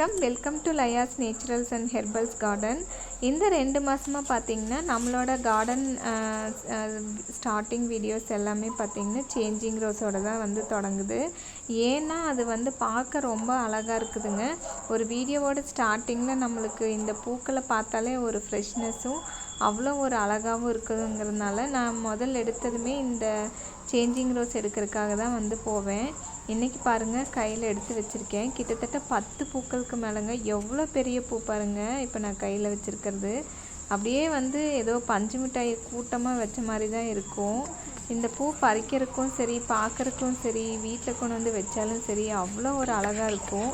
வணக்கம். Welcome to Laya's naturals and herbals garden இந்த ரெண்டு மாதமாக பார்த்தீங்கன்னா நம்மளோட கார்டன் ஸ்டார்டிங் வீடியோஸ் எல்லாமே பார்த்தீங்கன்னா சேஞ்சிங் ரோஸோட தான் வந்து தொடங்குது. ஏன்னா அது வந்து பார்க்க ரொம்ப அழகாக இருக்குதுங்க. ஒரு வீடியோவோட ஸ்டார்டிங்கில் நம்மளுக்கு இந்த பூக்களை பார்த்தாலே ஒரு ஃப்ரெஷ்னஸும் அவ்வளோ ஒரு அழகாகவும் இருக்குதுங்கிறதுனால நான் முதல் எடுத்ததுமே இந்த சேஞ்சிங் ரோஸ் எடுக்கிறதுக்காக தான் வந்து போவேன். இன்றைக்கி பாருங்கள் கையில் எடுத்து வச்சுருக்கேன். கிட்டத்தட்ட பத்து பூக்களுக்கு மேலேங்க. எவ்வளோ பெரிய பூ பாருங்கள் இப்போ நான் கையில் வச்சுருக்கிறது. அப்படியே வந்து ஏதோ பஞ்சு மிட்டாய் கூட்டமாக வச்ச மாதிரி தான் இருக்கும். இந்த பூ பறிக்கிறதுக்கும் சரி பார்க்குறக்கும் சரி வீட்டில் கொண்டு வந்து வச்சாலும் சரி அவ்வளோ ஒரு அழகாக இருக்கும்.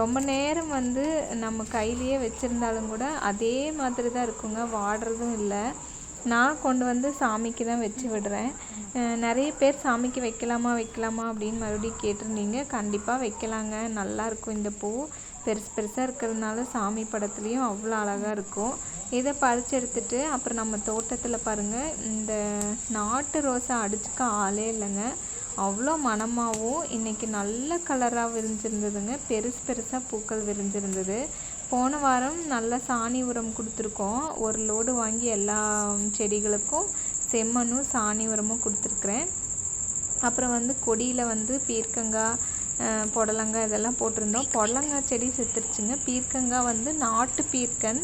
ரொம்ப நேரம் வந்து நம்ம கையிலேயே வச்சுருந்தாலும் கூட அதே மாதிரி தான் இருக்குங்க. வாடுறதும் இல்லை. நான் கொண்டு வந்து சாமிக்கு தான் வச்சு விடுறேன். நிறைய பேர் சாமிக்கு வைக்கலாமா வைக்கலாமா அப்படின்னு மறுபடியும் கேட்டிருந்தீங்க. கண்டிப்பாக வைக்கலாங்க. நல்லாயிருக்கும் இந்த பூ. பெருசு பெருசாக இருக்கிறதுனால சாமி படத்துலேயும் அவ்வளோ அழகாக இருக்கும். இதை பறித்து எடுத்துட்டு அப்புறம் நம்ம தோட்டத்தில் பாருங்கள் இந்த நாட்டு ரோஸை அடிச்சுக்க ஆளே இல்லைங்க. அவ்வளோ மணமாகவும் இன்றைக்கி நல்ல கலராக விரிஞ்சிருந்ததுங்க. பெருசு பெருசாக பூக்கள் விரிஞ்சிருந்தது. போன வாரம் நல்ல சாணி உரம் கொடுத்துருக்கோம். ஒரு லோடு வாங்கி எல்லா செடிகளுக்கும் செம்மண்ணும் சாணி உரமும் கொடுத்துருக்குறேன். அப்புறம் வந்து கொடியில் வந்து பீர்க்கங்காய் புடலங்காய் இதெல்லாம் போட்டிருந்தோம். புடலங்காய் செடி செத்துருச்சுங்க. பீர்க்கங்காய் வந்து நாட்டு பீர்க்கன்.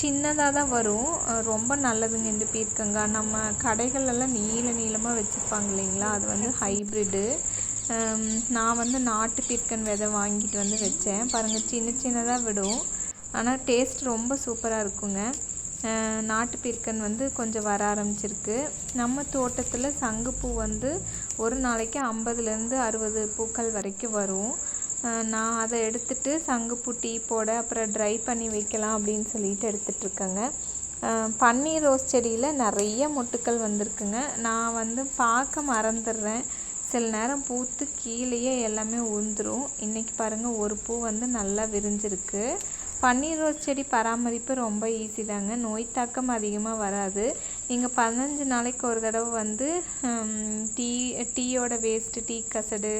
சின்னதாக தான் வரும். ரொம்ப நல்லதுங்க இந்த பீர்க்கங்காய் நம்ம கடைகளெல்லாம் நீள நீளமாக வச்சுருப்பாங்க இல்லைங்களா? அது வந்து ஹைப்ரிட்டு. நான் வந்து நாட்டு பீர்க்கன் விதை வாங்கிட்டு வந்து வச்சேன். பாருங்கள் சின்ன சின்னதாக விடும். ஆனால் டேஸ்ட் ரொம்ப சூப்பராக இருக்குங்க. நாட்டு பீர்க்கன் வந்து கொஞ்சம் வர ஆரம்பிச்சிருக்கு. நம்ம தோட்டத்தில் சங்குப்பூ வந்து ஒரு நாளைக்கு ஐம்பதுலேருந்து அறுபது பூக்கள் வரைக்கும் வரும். நான் அதை எடுத்துட்டு சங்குப்பூ டீ போட அப்புறம் ட்ரை பண்ணி வைக்கலாம் அப்படின்னு சொல்லிட்டு எடுத்துகிட்ருக்கேங்க பன்னீர் ரோஸ் செடியில் நிறைய மொட்டுக்கள் வந்திருக்குங்க. நான் வந்து பார்க்க மறந்துடுறேன். சில நேரம் பூத்து கீழேயே எல்லாமே உந்துடும் இன்றைக்கி பாருங்கள் ஒரு பூ வந்து நல்லா விரிஞ்சிருக்கு. பன்னீர் ரோஸ் செடி பராமரிப்பு ரொம்ப ஈஸி தாங்க. நோய் தாக்கம் அதிகமாக வராது. நீங்கள் பதினஞ்சு நாளைக்கு ஒரு தடவை வந்து டீ டீயோட வேஸ்ட்டு டீ கசடு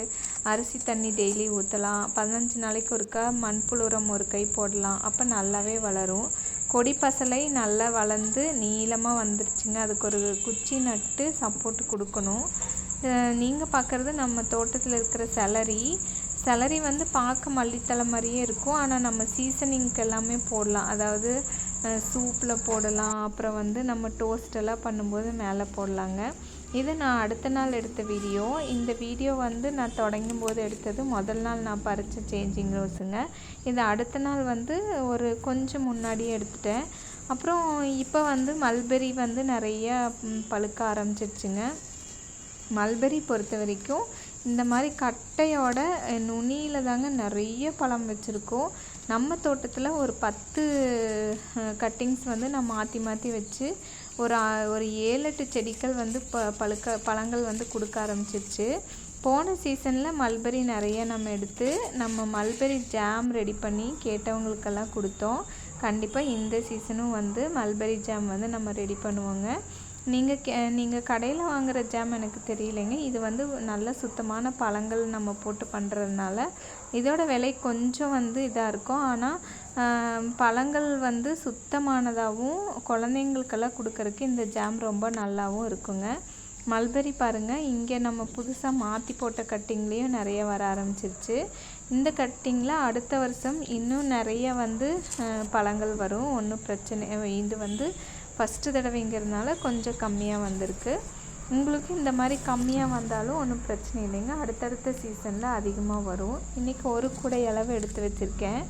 அரிசி தண்ணி டெய்லி ஊற்றலாம் பதினஞ்சு நாளைக்கு ஒருக்கா மண்புழு உரம் ஒரு கை போடலாம். அப்போ நல்லாவே வளரும். கொடி பசலை நல்லா வளர்ந்து நீளமாக வந்துருச்சுங்க. அதுக்கு ஒரு குச்சி நட்டு சப்போர்ட் கொடுக்கணும். நீங்கள் பார்க்குறது நம்ம தோட்டத்தில் இருக்கிற செலரி செலரி வந்து பார்க்க மல்லித்தலை மாதிரியே இருக்கும். ஆனால் நம்ம சீசனிங்க்கு எல்லாமே போடலாம். அதாவது சூப்பில் போடலாம். அப்புறம் வந்து நம்ம டோஸ்டெல்லாம் பண்ணும்போது மேலே போடலாங்க. இது நான் அடுத்த நாள் எடுத்த வீடியோ இந்த வீடியோ வந்து நான் தொடங்கும் போது எடுத்தது முதல் நாள் நான் பறித்த சேஞ்சிங் ரோஸுங்க இது அடுத்த நாள் வந்து ஒரு கொஞ்சம் முன்னாடியே எடுத்துட்டேன். அப்புறம் இப்போ வந்து மல்பெரி வந்து நிறைய பழுக்க ஆரம்பிச்சிருச்சுங்க. மல்பெரி பொறுத்த வரைக்கும் இந்த மாதிரி கட்டையோட நுனியில் தாங்க நிறைய பழம் வச்சுருக்கோம். நம்ம தோட்டத்தில் ஒரு பத்து கட்டிங்ஸ் வந்து நான் மாற்றி மாற்றி வச்சு ஒரு ஒரு ஏழு எட்டு செடிகள் வந்து ப பழுக்க பழங்கள் வந்து கொடுக்க ஆரம்பிச்சிருச்சு. போன சீசனில் மல்பெரி நிறைய நம்ம எடுத்து நம்ம மல்பெரி ஜாம் ரெடி பண்ணி கேட்டவங்களுக்கெல்லாம் கொடுத்தோம். கண்டிப்பாக இந்த சீசனும் வந்து மல்பெரி ஜாம் வந்து நம்ம ரெடி பண்ணுவோங்க. நீங்கள் கே நீங்கள் கடையில் வாங்குகிற ஜாம் எனக்கு தெரியலைங்க. இது வந்து நல்ல சுத்தமான பழங்கள் நம்ம போட்டு பண்ணுறதுனால இதோட விலை கொஞ்சம் வந்து இதாக இருக்கும். ஆனால் பழங்கள் வந்து சுத்தமானதாகவும் குழந்தைங்களுக்கெல்லாம் கொடுக்கறக்கு இந்த ஜாம் ரொம்ப நல்லாவும் இருக்குங்க. மல்பெரி பாருங்கள் இங்கே நம்ம புதுசாக மாற்றி போட்ட கட்டிங்லேயும் நிறைய வர ஆரம்பிச்சிருச்சு. இந்த கட்டிங்கில் அடுத்த வருஷம் இன்னும் நிறைய வந்து பழங்கள் வரும். ஒன்றும் பிரச்சனை இது வந்து ஃபஸ்ட்டு தடவைங்கிறதுனால கொஞ்சம் கம்மியாக வந்திருக்கு. உங்களுக்கு இந்த மாதிரி கம்மியாக வந்தாலும் ஒன்றும் பிரச்சனை இல்லைங்க. அடுத்தடுத்த சீசனில் அதிகமாக வரும். இன்றைக்கி ஒரு கூடை அளவு எடுத்து வச்சுருக்கேன்.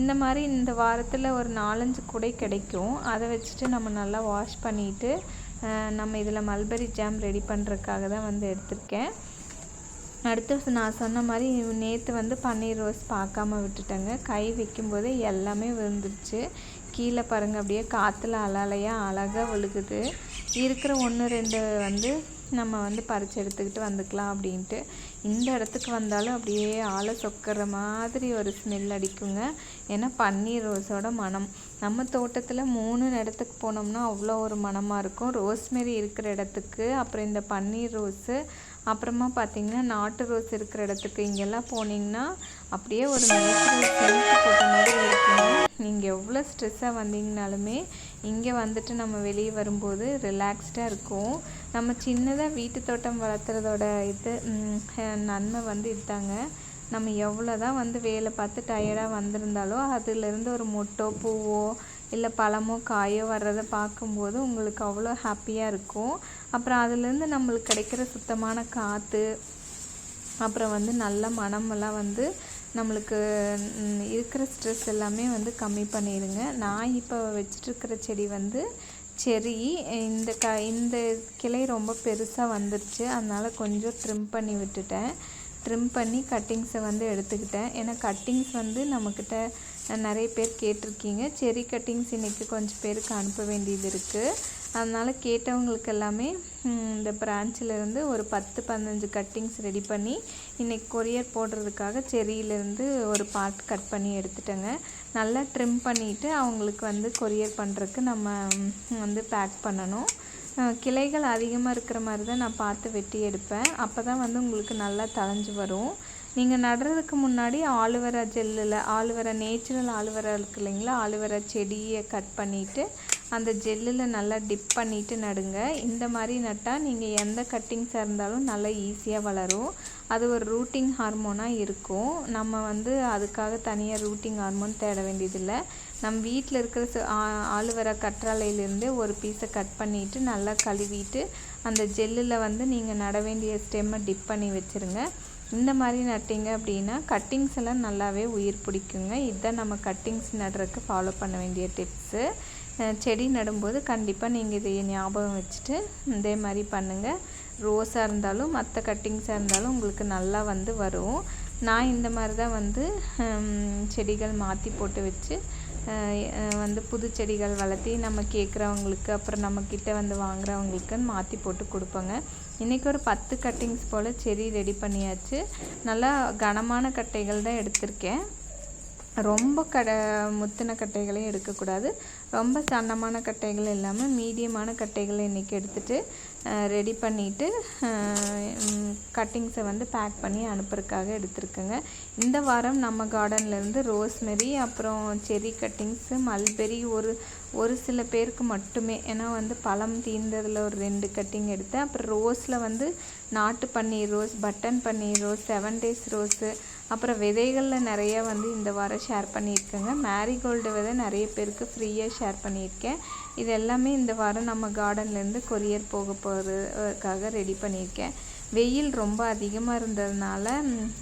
இந்த மாதிரி இந்த வாரத்தில் ஒரு நாலஞ்சு கூடை கிடைக்கும். அதை வச்சுட்டு நம்ம நல்லா வாஷ் பண்ணிவிட்டு நம்ம இதில் மல்பெரி ஜாம் ரெடி பண்ணுறதுக்காக தான் வந்து எடுத்திருக்கேன். அடுத்து நான் சொன்ன மாதிரி நேற்று வந்து பன்னீர் ரோஸ் பார்க்காம விட்டுட்டேங்க. கை வைக்கும்போதே எல்லாமே விழுந்துருச்சு. கீழே பாருங்கள் அப்படியே காற்றுல அலாலையாக அழகாக விழுகுது. இருக்கிற ஒன்று ரெண்டு வந்து நம்ம வந்து பறித்து எடுத்துக்கிட்டு வந்துக்கலாம் அப்படின்ட்டு. இந்த இடத்துக்கு வந்தாலும் அப்படியே ஆளை சொக்கிற மாதிரி ஒரு ஸ்மெல் அடிக்குங்க. ஏன்னா பன்னீர் ரோஸோட மனம் நம்ம தோட்டத்தில் மூணு இடத்துக்கு போனோம்னா அவ்வளோ ஒரு மனமாக இருக்கும். ரோஸ்மெரி இருக்கிற இடத்துக்கு அப்புறம் இந்த பன்னீர் ரோஸு அப்புறமா பார்த்திங்கன்னா நாட்டு ரோஸ் இருக்கிற இடத்துக்கு இங்கெல்லாம் போனீங்கன்னா அப்படியே ஒரு நேச்சுரல் சென்ட் போட்ட எவ்வளோ ஸ்ட்ரெஸ்ஸாக வந்தீங்கனாலுமே இங்கே வந்துட்டு நம்ம வெளியே வரும்போது ரிலாக்ஸ்டாக இருக்கும். நம்ம சின்னதாக வீட்டு தோட்டம் வளர்த்துறதோட இது நன்மை வந்து இதுதாங்க. நம்ம எவ்வளோ தான் வந்து வேலை பார்த்து டயர்டாக வந்திருந்தாலோ அதுலேருந்து ஒரு மொட்டோ பூவோ இல்லை பழமோ காயோ வர்றதை பார்க்கும்போது உங்களுக்கு அவ்வளோ ஹாப்பியாக இருக்கும். அப்புறம் அதுலேருந்து நம்மளுக்கு கிடைக்கிற சுத்தமான காற்று அப்புறம் வந்து நல்ல மனமெல்லாம் வந்து நம்மளுக்கு இருக்கிற ஸ்ட்ரெஸ் எல்லாமே வந்து கம்மி பண்ணிடுங்க. நான் இப்போ வச்சிட்ருக்கிற செடி வந்து செரி இந்த க இந்த கிளை ரொம்ப பெருசாக வந்துருச்சு. அதனால் கொஞ்சம் ட்ரிம் பண்ணி விட்டுட்டேன். ட்ரிம் பண்ணி கட்டிங்ஸை வந்து எடுத்துக்கிட்டேன். ஏன்னா கட்டிங்ஸ் வந்து நம்மக்கிட்ட நிறைய பேர் கேட்டிருக்கீங்க. செரி கட்டிங்ஸ் இன்றைக்கி கொஞ்சம் பேருக்கு அனுப்ப வேண்டியது இருக்குது அதனால் கேட்டவங்களுக்கு எல்லாமே இந்த பிரான்ச்சிலேருந்து ஒரு பத்து பதினஞ்சு கட்டிங்ஸ் ரெடி பண்ணி இன்றைக்கி கொரியர் போடுறதுக்காக செரியிலேருந்து ஒரு பார்ட் கட் பண்ணி எடுத்துட்டேங்க. நல்லா ட்ரிம் பண்ணிவிட்டு அவங்களுக்கு வந்து கொரியர் பண்ணுறதுக்கு நம்ம வந்து பேக் பண்ணணும். கிளைகள் அதிகமாக இருக்கிற மாதிரி தான் நான் பார்த்து வெட்டி எடுப்பேன். அப்போ தான் வந்து உங்களுக்கு நல்லா தளைஞ்சு வரும். நீங்கள் நடுறதுக்கு முன்னாடி ஆலுவரா ஜெல்லில் ஆலுவரா நேச்சுரல் ஆலுவரா இருக்கு இல்லைங்களா? ஆலுவரா செடியை கட் பண்ணிவிட்டு அந்த ஜெல்லில் நல்லா டிப் பண்ணிவிட்டு நடுங்க. இந்த மாதிரி நட்டால் நீங்கள் எந்த கட்டிங்ஸாக இருந்தாலும் நல்லா ஈஸியாக வளரும். அது ஒரு ரூட்டிங் ஹார்மோனாக இருக்கும். நம்ம வந்து அதுக்காக தனியாக ரூட்டிங் ஹார்மோன் தேட வேண்டியதில்லை. நம்ம வீட்டில் இருக்கிற ஆலுவரா கற்றாலையிலேருந்து ஒரு பீஸை கட் பண்ணிவிட்டு நல்லா கழுவிட்டு அந்த ஜெல்லில் வந்து நீங்கள் நட வேண்டிய ஸ்டெம்மை டிப் பண்ணி வச்சுருங்க. இந்த மாதிரி நட்டிங்க அப்படின்னா கட்டிங்ஸ் எல்லாம் நல்லாவே உயிர் பிடிக்குங்க. இதுதான் நம்ம கட்டிங்ஸ் நடுறதுக்கு ஃபாலோ பண்ண வேண்டிய டிப்ஸு செடி நடும்போது கண்டிப்பாக நீங்கள் இதை ஞாபகம் வச்சுட்டு இதே மாதிரி பண்ணுங்கள் ரோஸாக இருந்தாலும் மற்ற கட்டிங்ஸாக இருந்தாலும் உங்களுக்கு நல்லா வந்து வரும். நான் இந்த மாதிரி தான் வந்து செடிகள் மாற்றி போட்டு வச்சு வந்து புது செடிகள் வளர்த்தி நம்ம கேட்குறவங்களுக்கு அப்புறம் நம்மக்கிட்ட வந்து வாங்குறவங்களுக்குன்னு மாற்றி போட்டு கொடுப்பேங்க. இன்றைக்கி ஒரு பத்து கட்டிங்ஸ் போல் செடி ரெடி பண்ணியாச்சு. நல்லா கனமான கட்டைகள் தான் எடுத்திருக்கேன். ரொம்ப கட முத்தின கட்டைகளையும் எடுக்கக்கூடாது. ரொம்ப சன்னமான கட்டைகள் இல்லாமல் மீடியமான கட்டைகளை இன்றைக்கி எடுத்துகிட்டு ரெடி பண்ணிவிட்டு கட்டிங்ஸை வந்து பேக் பண்ணி அனுப்புறதுக்காக எடுத்துருக்கேங்க. இந்த வாரம் நம்ம கார்டன்லேருந்து ரோஸ்மெரி அப்புறம் செரி கட்டிங்ஸு மல்பெரி ஒரு ஒரு சில பேருக்கு மட்டுமே. ஏன்னா வந்து பழம் தீர்ந்ததில் ஒரு ரெண்டு கட்டிங் எடுத்தேன். அப்புறம் ரோஸில் வந்து நாட்டு பன்னீர் ரோஸ் பட்டன் பன்னீர் ரோஸ் செவன் டேஸ் ரோஸு அப்புறம் விதைகளில் நிறைய வந்து இந்த வாரம் ஷேர் பண்ணியிருக்கேங்க. மேரிகோல்டு விதை நிறைய பேருக்கு ஃப்ரீயாக ஷேர் பண்ணியிருக்கேன். இது எல்லாமே இந்த வாரம் நம்ம கார்டன்லேருந்து கொரியர் போக போகிறதுக்காக ரெடி பண்ணியிருக்கேன். வெயில் ரொம்ப அதிகமாக இருந்ததுனால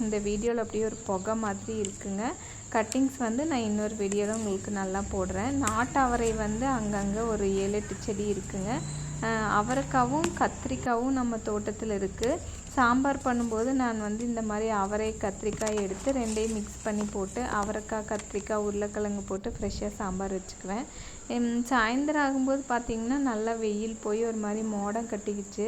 இந்த வீடியோவில் அப்படியே ஒரு புகை மாதிரி இருக்குங்க. கட்டிங்ஸ் வந்து நான் இன்னொரு வீடியோவில் உங்களுக்கு நல்லா போடுறேன். நாட்டு அவரை வந்து அங்கங்கே ஒரு ஏழு எட்டு செடி இருக்குங்க. அவரைக்காவும் கத்திரிக்காவும் நம்ம தோட்டத்தில் இருக்குது சாம்பார் பண்ணும்போது நான் வந்து இந்த மாதிரி அவரை கத்திரிக்காய் எடுத்து ரெண்டையும் மிக்ஸ் பண்ணி போட்டு அவரைக்காய் கத்திரிக்காய் உருளைக்கிழங்கு போட்டு ஃப்ரெஷ்ஷாக சாம்பார் வச்சுக்குவேன். சாயந்தரம் ஆகும்போது பார்த்திங்கன்னா நல்லா வெயில் போய் ஒரு மாதிரி மோடம் கட்டிக்கிச்சு.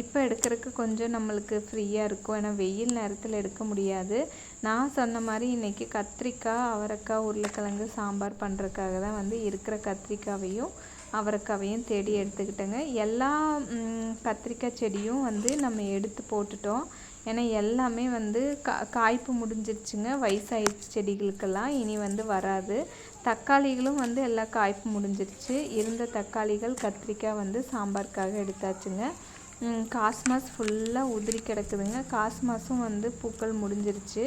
இப்போ எடுக்கிறதுக்கு கொஞ்சம் நம்மளுக்கு ஃப்ரீயாக இருக்கும். ஏன்னா வெயில் நேரத்தில் எடுக்க முடியாது. நான் சொன்ன மாதிரி இன்றைக்கி கத்திரிக்காய் அவரைக்காய் உருளைக்கிழங்கு சாம்பார் பண்ணுறதுக்காக தான் வந்து இருக்கிற கத்திரிக்காவையும் அவரைக்காவையும் தேடி எடுத்துக்கிட்டேங்க. எல்லா கத்திரிக்காய் செடியும் வந்து நம்ம எடுத்து போட்டுட்டோம். ஏன்னா எல்லாமே வந்து கா காய்ப்பு முடிஞ்சிருச்சுங்க. வயசாயிடுச்சு செடிகளுக்கெல்லாம். இனி வந்து வராது. தக்காளிகளும் வந்து எல்லா காய்ப்பு முடிஞ்சிருச்சு. இருந்த தக்காளிகள் கத்திரிக்காய் வந்து சாம்பாருக்காக எடுத்தாச்சுங்க. காஸ்மாஸ் ஃபுல்லாக உதிரி கிடக்குதுங்க. காஸ்மாஸும் வந்து பூக்கள் முடிஞ்சிருச்சு.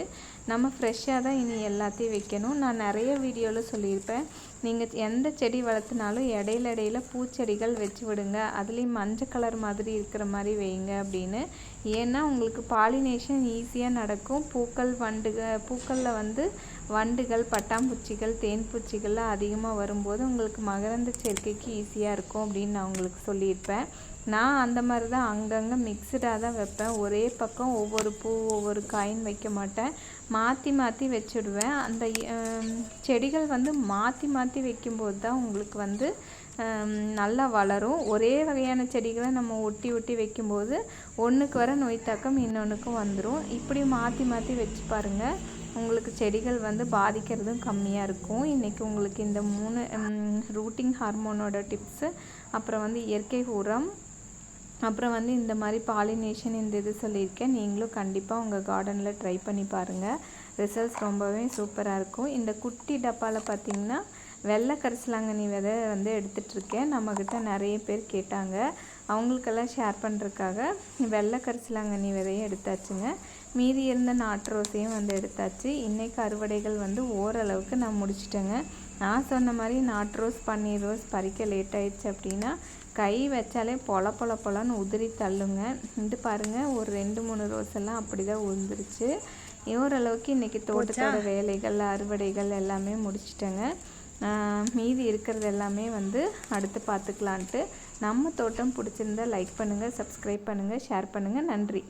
நம்ம ஃப்ரெஷ்ஷாக தான் இனி எல்லாத்தையும் வைக்கணும். நான் நிறைய வீடியோவில் சொல்லியிருப்பேன். நீங்கள் எந்த செடி வளர்த்துனாலும் இடையில இடையில பூச்செடிகள் வச்சு விடுங்க. அதுலேயும் மஞ்சள் கலர் மாதிரி இருக்கிற மாதிரி வைங்க அப்படின்னு. ஏன்னா உங்களுக்கு பாலினேஷன் ஈஸியாக நடக்கும். பூக்கள் வண்டுகள் பூக்களில் வந்து வண்டுகள் பட்டாம்பூச்சிகள் தேன்பூச்சிகள்லாம் அதிகமாக வரும்போது உங்களுக்கு மகரந்த சேர்க்கைக்கு ஈஸியாக இருக்கும் அப்படின்னு நான் உங்களுக்கு சொல்லியிருப்பேன். நான் அந்த மாதிரி தான் அங்கங்கே மிக்சடாக தான் வைப்பேன். ஒரே பக்கம் ஒவ்வொரு பூ ஒவ்வொரு காயின் வைக்க மாட்டேன். மாற்றி மாற்றி வச்சுடுவேன். அந்த செடிகள் வந்து மாற்றி மாற்றி வைக்கும்போது தான் உங்களுக்கு வந்து நல்லா வளரும். ஒரே வகையான செடிகளை நம்ம ஒட்டி ஒட்டி வைக்கும்போது ஒன்றுக்கு வர நோய் தாக்கம் இன்னொன்றுக்கும் வந்துடும் இப்படி மாற்றி மாற்றி வச்சு பாருங்கள் உங்களுக்கு செடிகள் வந்து பாதிக்கிறதும் கம்மியாக இருக்கும். இன்றைக்கி உங்களுக்கு இந்த மூணு ரூட்டிங் ஹார்மோனோட டிப்ஸு அப்புறம் வந்து இயற்கை உரம் அப்புறம் வந்து இந்த மாதிரி பாலினேஷன் இந்த இது சொல்லியிருக்கேன். நீங்களும் கண்டிப்பாக உங்கள் கார்டனில் ட்ரை பண்ணி பாருங்கள் ரிசல்ட்ஸ் ரொம்பவே சூப்பராக இருக்கும். இந்த குட்டி டப்பாவில் பார்த்திங்கன்னா வெள்ளை கரிசலாங்கண்ணி விதை வந்து எடுத்துகிட்ருக்கேன் நம்மக்கிட்ட நிறைய பேர் கேட்டாங்க. அவங்களுக்கெல்லாம் ஷேர் பண்ணுறதுக்காக வெள்ளை கரிசலாங்கண்ணி விதையை எடுத்தாச்சுங்க. மீதி இருந்த நாட்டு ரோஸையும் வந்து எடுத்தாச்சு. இன்றைக்கு அறுவடைகள் வந்து ஓரளவுக்கு நான் முடிச்சிட்டேங்க. நான் சொன்ன மாதிரி நாட்டு ரோஸ் பன்னீர் ரோஸ் பறிக்க லேட் ஆயிடுச்சு அப்படின்னா கை வச்சாலே பொல பொல பொலன்னு உதிரி தள்ளுங்க. இது பாருங்கள் ஒரு ரெண்டு மூணு ரோஸ் எல்லாம் அப்படி தான் உதிர்ந்துருச்சு. ஓரளவுக்கு இன்றைக்கி தோட்டத்தோட வேலைகள் அறுவடைகள் எல்லாமே முடிச்சிட்டேங்க. மீதி இருக்கிறது எல்லாமே வந்து அடுத்து பார்த்துக்கலான்ட்டு. நம்ம தோட்டம் பிடிச்சிருந்தா லைக் பண்ணுங்கள் சப்ஸ்கிரைப் பண்ணுங்கள் ஷேர் பண்ணுங்கள் நன்றி.